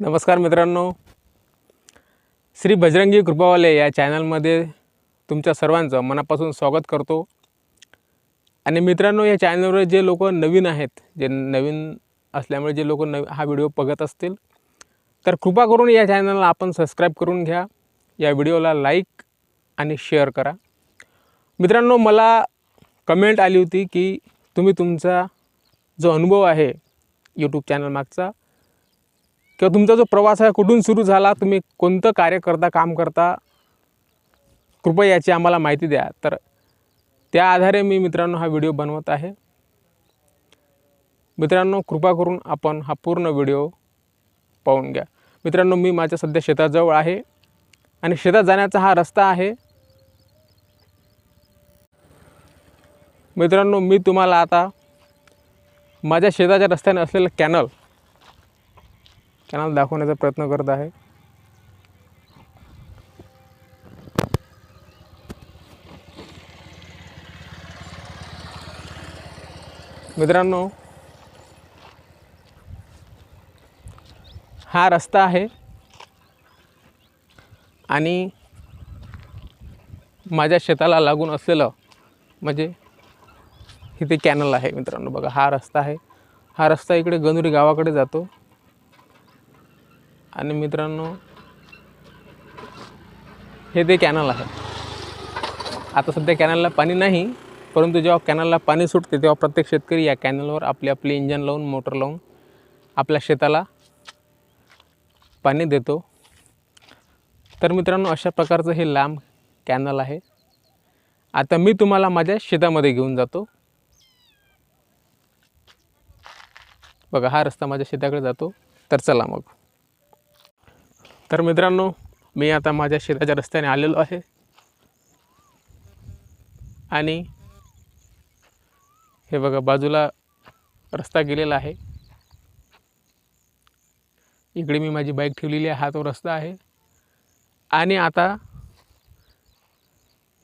नमस्कार मित्रांनो. श्री बजरंगी कृपावाले या चॅनलमध्ये तुमच्या सर्वांचं मनापासून स्वागत करतो. आणि मित्रांनो या चॅनलवर जे लोक नवीन आहेत जे नवीन असल्यामुळे जे लोक नव हा व्हिडिओ बघत असतील तर कृपा करून या चॅनलला आपण सबस्क्राईब करून घ्या. या व्हिडिओला लाईक आणि शेअर करा. मित्रांनो मला कमेंट आली होती की तुम्ही तुमचा जो अनुभव आहे यूट्यूब चॅनल मागचा किंवा तुमचा जो प्रवास आहे कुठून सुरू झाला तुम्ही कोणतं कार्य करता काम करता कृपया याची आम्हाला माहिती द्या. तर त्या आधारे मी मित्रांनो हा व्हिडिओ बनवत आहे. मित्रांनो कृपा करून आपण हा पूर्ण व्हिडिओ पाहून घ्या. मित्रांनो मी माझ्या सध्या शेताजवळ आहे आणि शेतात जाण्याचा हा रस्ता आहे. मित्रांनो मी तुम्हाला आता माझ्या शेताच्या रस्त्याने असलेलं कॅनल कॅनल दाखवण्याचा प्रयत्न करत आहे. मित्रांनो हा रस्ता आहे आणि माझ्या शेताला लागून असलेलं म्हणजे इथे कॅनल आहे मित्रांनो. बघा हा रस्ता आहे. हा रस्ता इकडे गणुरी गावाकडे जातो. आणि मित्रांनो हे ते कॅनल आहे. आता सध्या कॅनलला पाणी नाही परंतु जेव्हा कॅनलला पाणी सुटते तेव्हा प्रत्येक शेतकरी या कॅनलवर आपले आपले इंजन लावून मोटर लावून आपल्या शेताला पाणी देतो. तर मित्रांनो अशा प्रकारचं हे लांब कॅनल आहे. आता मी तुम्हाला माझ्या शेतामध्ये घेऊन जातो. बघा हा रस्ता माझ्या शेताकडे जातो. तर चला मग. तर मित्रांनो मी आता माझ्या शेताच्या रस्त्याने आलेलो आहे. आणि हे बघा बाजूला रस्ता गेलेला आहे. इकडे मी माझी बाईक ठेवलेली आहे हा तो रस्ता आहे. आणि आता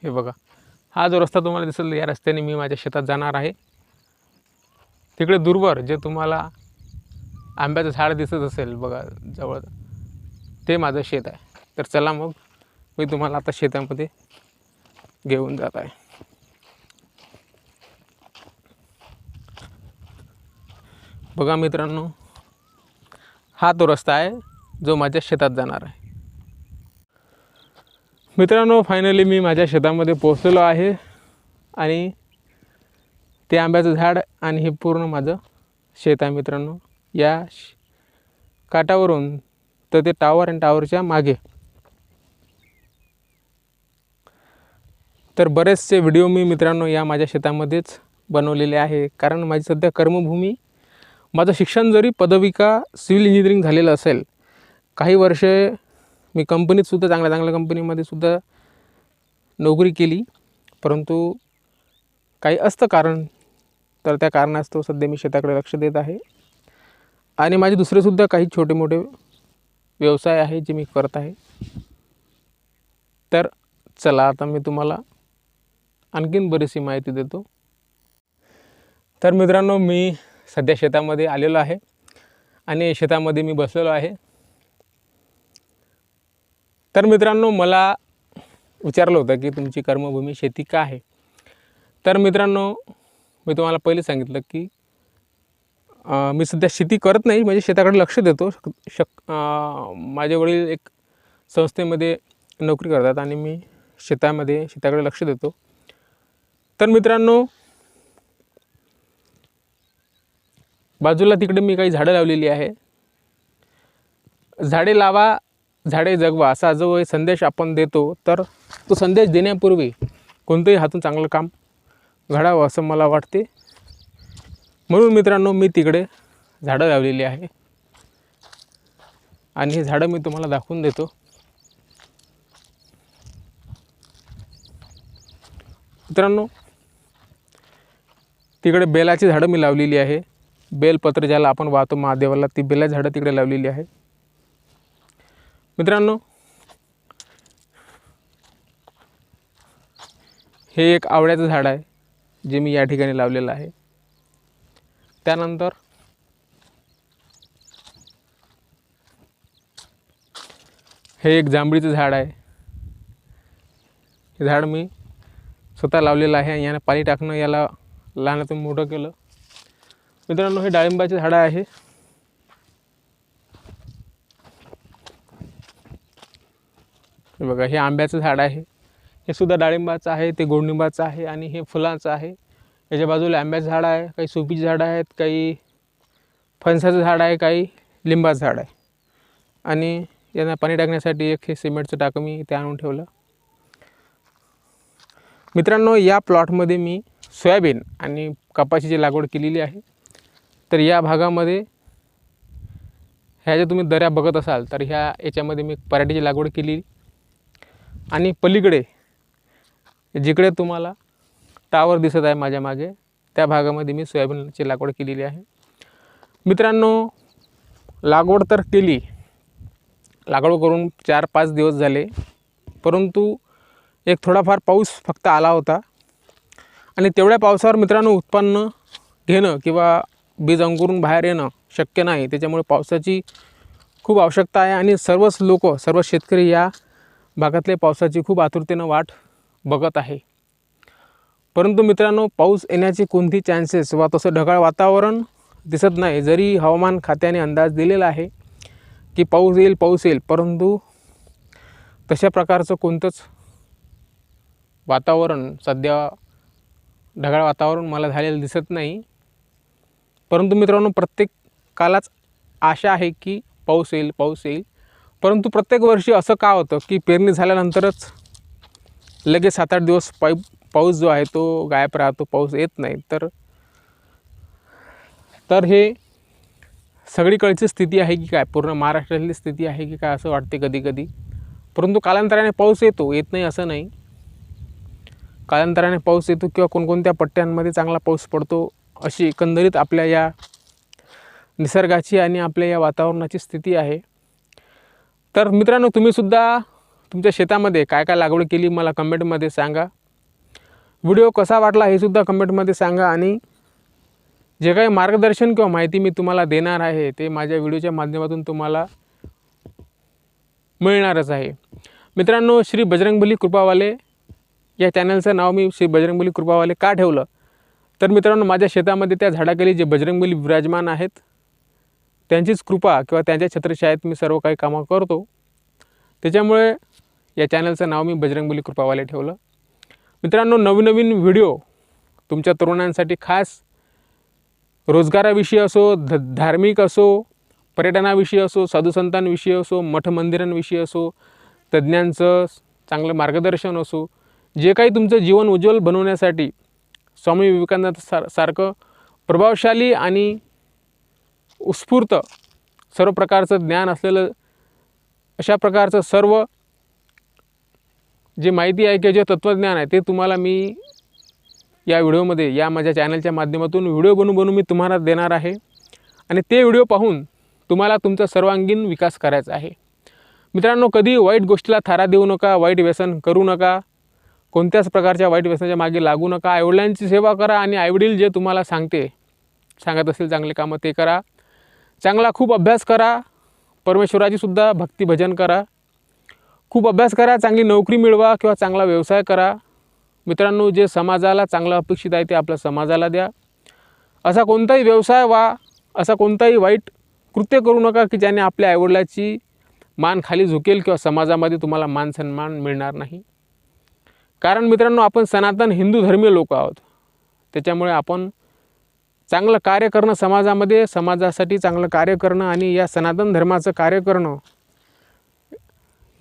हे बघा हा जो रस्ता तुम्हाला दिसेल या रस्त्याने मी माझ्या शेतात जाणार आहे. तिकडे दूरवर जे तुम्हाला आंब्याचं झाड दिसत असेल बघा जवळ. ते माझं शेत आहे. तर चला मग मी तुम्हाला आता शेतामध्ये घेऊन जात आहे. बघा मित्रांनो हा तो रस्ता आहे जो माझ्या शेतात जाणार आहे. मित्रांनो फायनली मी माझ्या शेतामध्ये पोचलेलो आहे आणि ते आंब्याचं झाड आणि हे पूर्ण माझं शेत आहे मित्रांनो. या काटावरून काठावरून तर ते टावर आणि टावरच्या मागे. तर बरेचसे व्हिडिओ मी मित्रांनो या माझ्या शेतामध्येच बनवलेले आहे. कारण माझी सध्या कर्मभूमी माझं शिक्षण जरी पदविका सिव्हिल इंजिनिअरिंग झालेलं असेल काही वर्षे मी कंपनीतसुद्धा चांगल्या चांगल्या कंपनीमध्ये सुद्धा नोकरी केली. परंतु काही असतं कारण तर त्या कारणास्तव सध्या मी शेताकडे लक्ष देत आहे. आणि माझे दुसरेसुद्धा काही छोटे मोठे व्यवसाय आहे जे मी करत आहे. तर चला आता मी तुम्हाला आणखीन बरीचशी माहिती देतो. तर मित्रांनो मी सध्या शेतामध्ये आलेलो आहे आणि शेतामध्ये मी बसलेलो आहे. तर मित्रांनो मला विचारलं होतं की तुमची कर्मभूमी शेती का आहे? तर मित्रांनो मी तुम्हाला पहिले सांगितलं की मी सध्या शेती करत नाही म्हणजे शेताकडे लक्ष देतो. शक शक माझे वडील एक संस्थेमध्ये नोकरी करतात आणि मी शेतामध्ये शेताकडे लक्ष देतो. तर मित्रांनो बाजूला तिकडे मी काही झाडं लावलेली आहे. झाडे लावा झाडे जगवा असा जो संदेश आपण देतो तर तो संदेश देण्यापूर्वी कोणतंही हातून चांगलं काम घडावं असं मला वाटते. म्हणून मित्रांनो मी तिकडे झाडं लावलेली आहे. आणि हे झाडं मी तुम्हाला दाखवून देतो. मित्रांनो तिकडे बेलाची झाडं मी लावलेली आहे. बेलपत्र ज्याला आपण वाहतो महादेवाला ती बेला झाडं तिकडे लावलेली आहे. मित्रांनो हे एक आवळ्याचं झाड आहे जे मी या ठिकाणी लावलेलं आहे. त्यानंतर हे एक जांभळीचं झाड आहे. हे झाड मी स्वतः लावलेलं आहे आणि यानं पाणी टाकणं याला लहानातून मोठं केलं. मित्रांनो हे डाळिंबाचे झाडं आहे. बघा हे आंब्याचं झाड आहे. हे सुद्धा डाळिंबाचं आहे ते गोडनिंबाचं आहे आणि हे फुलाचं आहे. याच्या बाजूला आंब्याचं झाड आहे काही सुपीची झाडं आहेत काही फणसाचं झाड आहे काही लिंबाचं झाड आहे. आणि यांना पाणी टाकण्यासाठी एक हे सिमेंटचं टाकं मी ते आणून ठेवलं. मित्रांनो या प्लॉटमध्ये मी सोयाबीन आणि कपाशीची लागवड केलेली आहे. तर या भागामध्ये ह्या ज्या तुम्ही दऱ्या बघत असाल तर ह्या याच्यामध्ये मी पराठीची लागवड केली आणि पलीकडे जिकडे तुम्हाला टावर दिसत आहे माझ्या मागे. त्या भागामध्ये मी सोयाबीनची लागवड केलेली आहे. मित्रांनो लागवड तर केली. लागवड करून चार पाच दिवस झाले. परंतु एक थोडाफार पाऊस फक्त आला होता. आणि तेवढ्या पावसावर मित्रांनो उत्पन्न घेणं किंवा बीज अंकुरून बाहेर येणं शक्य नाही. त्याच्यामुळे पावसाची खूप आवश्यकता आहे आणि सर्वच लोक सर्व शेतकरी या भागातले पावसाची खूप आतुरतेनं वाट बघत आहे. परंतु मित्रांनो पाऊस येण्याचे कोणती चान्सेस वा तसं ढगाळ वातावरण दिसत नाही जरी हवामान खात्याने अंदाज दिलेला आहे की पाऊस येईल पाऊस येईल परंतु तशा प्रकारचं कोणतंच वातावरण सध्या ढगाळ वातावरण मला झालेलं दिसत नाही. परंतु मित्रांनो प्रत्येक कालाच आशा आहे की पाऊस येईल पाऊस येईल. परंतु प्रत्येक वर्षी असं का होतं की पेरणी झाल्यानंतरच लगेच सात आठ दिवस पाईप पाऊस जो आहे तो गायब राहतो पाऊस येत नाही. तर तर हे सगळीकडची स्थिती आहे की काय? पूर्ण महाराष्ट्रातली स्थिती आहे की काय असं वाटते कधी कधी? परंतु कालांतराने पाऊस येतो येत नाही असं नाही. कालांतराने पाऊस येतो किंवा कोणकोणत्या पट्ट्यांमध्ये चांगला पाऊस पडतो अशी एकंदरीत आपल्या या निसर्गाची आणि आपल्या या वातावरणाची स्थिती आहे. तर मित्रांनो तुम्हीसुद्धा तुमच्या शेतामध्ये काय काय लागवड केली मला कमेंटमध्ये सांगा. व्हिडिओ कसा वाटला हे सुद्धा कमेंटमध्ये सांगा आणि जे काही मार्गदर्शन किंवा माहिती मी तुम्हाला देणार आहे ते माझ्या व्हिडिओच्या माध्यमातून तुम्हाला मिळणारच आहे. मित्रांनो श्री बजरंगबली कृपावाले या चॅनलचं नाव मी श्री बजरंगबली कृपावाले का ठेवलं? तर मित्रांनो माझ्या शेतामध्ये त्या झाडाखाली जे बजरंगबली विराजमान आहेत त्यांचीच कृपा किंवा त्यांच्या छत्रछायेत मी सर्व काही कामं करतो. त्याच्यामुळे या चॅनलचं नाव मी बजरंगबली कृपावाले ठेवलं. मित्रांनो नवीन नवीन व्हिडिओ तुमच्या तरुणांसाठी खास. रोजगाराविषयी असो ध धार्मिक असो पर्यटनाविषयी असो साधुसंतांविषयी असो मठ मंदिरांविषयी असो तज्ज्ञांचं चांगलं मार्गदर्शन असो जे काही तुमचं जीवन उज्ज्वल बनवण्यासाठी स्वामी विवेकानंद सार सारखं प्रभावशाली आणि उत्स्फूर्त सर्व प्रकारचं ज्ञान असलेलं अशा प्रकारचं सर्व जे माहिती आहे किंवा जे तत्त्वज्ञान आहे ते तुम्हाला मी या व्हिडिओमध्ये या माझ्या चॅनलच्या माध्यमातून व्हिडिओ बनवून बनवून मी तुम्हाला देणार आहे. आणि ते व्हिडिओ पाहून तुम्हाला तुमचा सर्वांगीण विकास करायचा आहे. मित्रांनो कधी वाईट गोष्टीला थारा देऊ नका वाईट व्यसन करू नका कोणत्याच प्रकारच्या वाईट व्यसनाच्या मागे लागू नका. आईवडिलांची सेवा करा आणि आईवडील जे तुम्हाला सांगते सांगत असेल चांगले कामं ते करा. चांगला खूप अभ्यास करा. परमेश्वराचीसुद्धा भक्ती भजन करा. खूप अभ्यास करा चांगली नोकरी मिळवा किंवा चांगला व्यवसाय करा. मित्रांनो जे समाजाला चांगलं अपेक्षित आहे ते आपल्या समाजाला द्या. असा कोणताही व्यवसाय वा असा कोणताही वाईट कृत्य करू नका की ज्याने आपल्या आईवडिलाची मान खाली झुकेल किंवा समाजामध्ये तुम्हाला मान सन्मान मिळणार नाही. कारण मित्रांनो आपण सनातन हिंदू धर्मीय लोक आहोत. त्याच्यामुळे आपण चांगलं कार्य करणं समाजामध्ये समाजासाठी चांगलं कार्य करणं आणि या सनातन धर्माचं कार्य करणं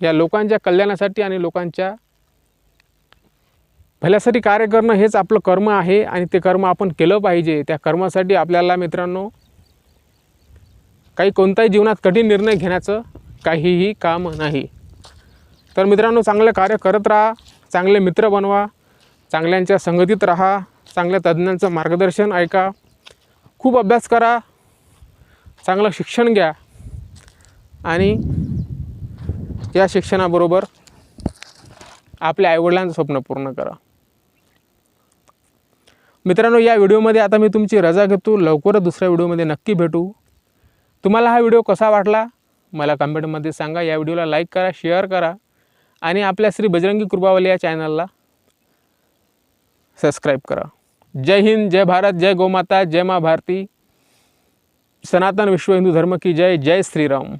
या लोकांच्या कल्याणासाठी आणि लोकांच्या भल्यासाठी कार्य करणं हेच आपलं कर्म आहे आणि ते कर्म आपण केलं पाहिजे. त्या कर्मासाठी आपल्याला मित्रांनो काही कोणताही जीवनात कठीण निर्णय घेण्याचं काहीही काम नाही. तर मित्रांनो चांगलं कार्य करत राहा चांगले मित्र बनवा चांगल्यांच्या संगतीत राहा चांगल्या तज्ज्ञांचं मार्गदर्शन ऐका खूप अभ्यास करा चांगलं शिक्षण घ्या आणि या शिक्षणाबरोबर आपल्या आईवडिलांचं स्वप्न पूर्ण करा. मित्रांनो या व्हिडिओमध्ये आता मी तुमची रजा घेतो. लवकरच दुसऱ्या व्हिडिओमध्ये नक्की भेटू. तुम्हाला हा व्हिडिओ कसा वाटला? मला कमेंटमध्ये सांगा. या व्हिडिओला लाईक करा शेअर करा आणि आपल्या श्री बजरंगी कृपावाले या चॅनलला सबस्क्राईब करा. जय हिंद जय भारत जय गोमाता जय मा भारती. सनातन विश्व हिंदू धर्म की जय. जय श्रीराम.